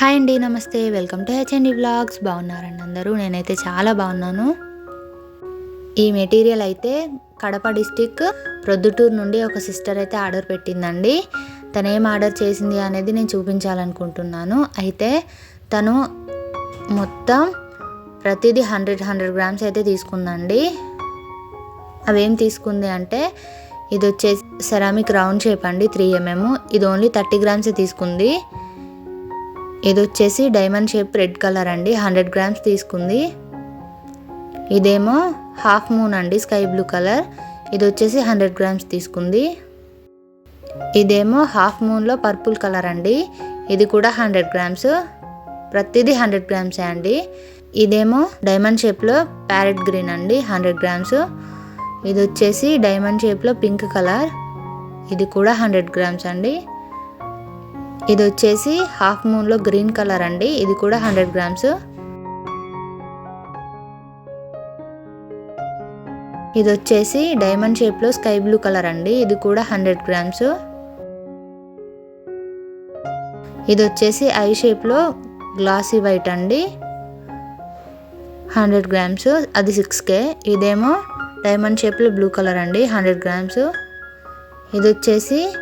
Hi అండి నమస్తే. Welcome to HMD blogs బాగున్నారండి అందరూ? నేనైతే చాలా బాగున్నాను. ఈ మెటీరియల్ అయితే కడప డిస్టిక్ ప్రొద్దుటూరు నుండి ఒక సిస్టర్ అయితే ఆర్డర్ పెట్టిందండి. తను ఏం ఆర్డర్ చేసింది అనేది నేను చూపించాలనుకుంటున్నాను. అయితే తను మొత్తం ప్రతిదీ హండ్రెడ్ హండ్రెడ్ గ్రామ్స్ అయితే తీసుకుందండి. అవేం తీసుకుంది అంటే ఇది వచ్చేసి సెరామిక్ రౌండ్ షేప్ అండి త్రీ ఎంఎం. ఇది ఓన్లీ థర్టీ గ్రామ్సే తీసుకుంది. ఇది వచ్చేసి డైమండ్ షేప్ రెడ్ కలర్ అండి. హండ్రెడ్ గ్రామ్స్ తీసుకుంది. ఇదేమో హాఫ్ మూన్ అండి స్కై బ్లూ కలర్. ఇది వచ్చేసి హండ్రెడ్ గ్రామ్స్ తీసుకుంది. ఇదేమో హాఫ్ మూన్లో పర్పుల్ కలర్ అండి. ఇది కూడా హండ్రెడ్ గ్రామ్స్. ప్రతిదీ హండ్రెడ్ గ్రామ్సే అండి. ఇదేమో డైమండ్ షేప్లో ప్యారెట్ గ్రీన్ అండి హండ్రెడ్ గ్రామ్స్. ఇది వచ్చేసి డైమండ్ షేప్లో పింక్ కలర్. ఇది కూడా హండ్రెడ్ గ్రామ్స్ అండి. ఇది వచ్చేసి హాఫ్ మూన్లో గ్రీన్ కలర్ అండి. ఇది కూడా హండ్రెడ్ గ్రామ్స్. ఇది వచ్చేసి డైమండ్ షేప్లో స్కై బ్లూ కలర్ అండి. ఇది కూడా హండ్రెడ్ గ్రామ్స్. ఇది వచ్చేసి ఐ షేప్లో గ్లాసీ వైట్ అండి. Hundred grams. అది సిక్స్ కే. ఇదేమో డైమండ్ షేప్లో బ్లూ కలర్ అండి. Hundred grams. ఇది వచ్చేసి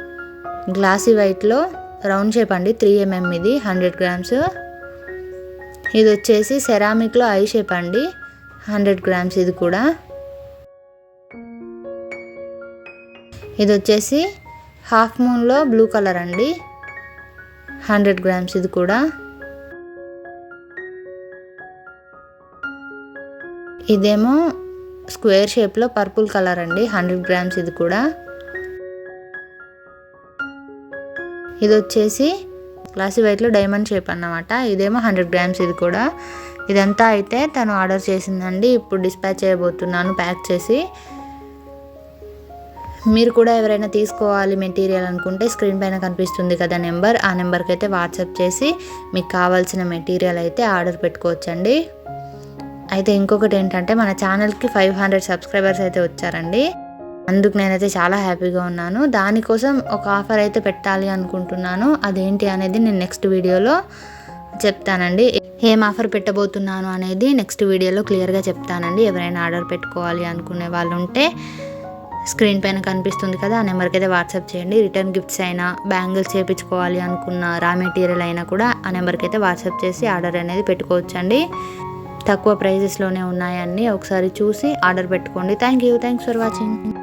గ్లాసీ వైట్లో రౌండ్ షేప్ అండి. త్రీ ఎంఎం ఇది హండ్రెడ్ గ్రామ్స్. ఇది వచ్చేసి సెరామిక్లో ఐ షేప్ అండి. హండ్రెడ్ గ్రామ్స్ ఇది కూడా. ఇది వచ్చేసి హాఫ్ మూన్లో బ్లూ కలర్ అండి. హండ్రెడ్ గ్రామ్స్ ఇది కూడా. ఇదేమో స్క్వేర్ షేప్లో పర్పుల్ కలర్ అండి. హండ్రెడ్ గ్రామ్స్ ఇది కూడా. ఇది వచ్చేసి గ్లాసీ వైట్లో డైమండ్ షేప్ అన్నమాట. ఇదేమో హండ్రెడ్ గ్రామ్స్ ఇది కూడా. ఇదంతా అయితే తను ఆర్డర్ చేసిందండి. ఇప్పుడు డిస్పాచ్ చేయబోతున్నాను ప్యాక్ చేసి. మీరు కూడా ఎవరైనా తీసుకోవాలి మెటీరియల్ అనుకుంటే స్క్రీన్ పైన కనిపిస్తుంది కదా నెంబర్. ఆ నెంబర్కి అయితే వాట్సాప్ చేసి మీకు కావాల్సిన మెటీరియల్ అయితే ఆర్డర్ పెట్టుకోవచ్చండి. అయితే ఇంకొకటి ఏంటంటే మన ఛానల్కి ఫైవ్ హండ్రెడ్ సబ్స్క్రైబర్స్ అయితే వచ్చారండి. అందుకు నేనైతే చాలా హ్యాపీగా ఉన్నాను. దానికోసం ఒక ఆఫర్ అయితే పెట్టాలి అనుకుంటున్నాను. అదేంటి అనేది నేను నెక్స్ట్ వీడియోలో చెప్తానండి. ఏం ఆఫర్ పెట్టబోతున్నాను అనేది నెక్స్ట్ వీడియోలో క్లియర్గా చెప్తానండి. ఎవరైనా ఆర్డర్ పెట్టుకోవాలి అనుకునే వాళ్ళు ఉంటే స్క్రీన్ పైన కనిపిస్తుంది కదా ఆ నెంబర్కి అయితే వాట్సాప్ చేయండి. రిటర్న్ గిఫ్ట్స్ అయినా బ్యాంగిల్స్ చేయించుకోవాలి అనుకున్న రా మెటీరియల్ అయినా కూడా ఆ నెంబర్కి అయితే వాట్సాప్ చేసి ఆర్డర్ అనేది పెట్టుకోవచ్చండి. తక్కువ ప్రైజెస్లోనే ఉన్నాయన్నీ ఒకసారి చూసి ఆర్డర్ పెట్టుకోండి. Thank you thanks for watching.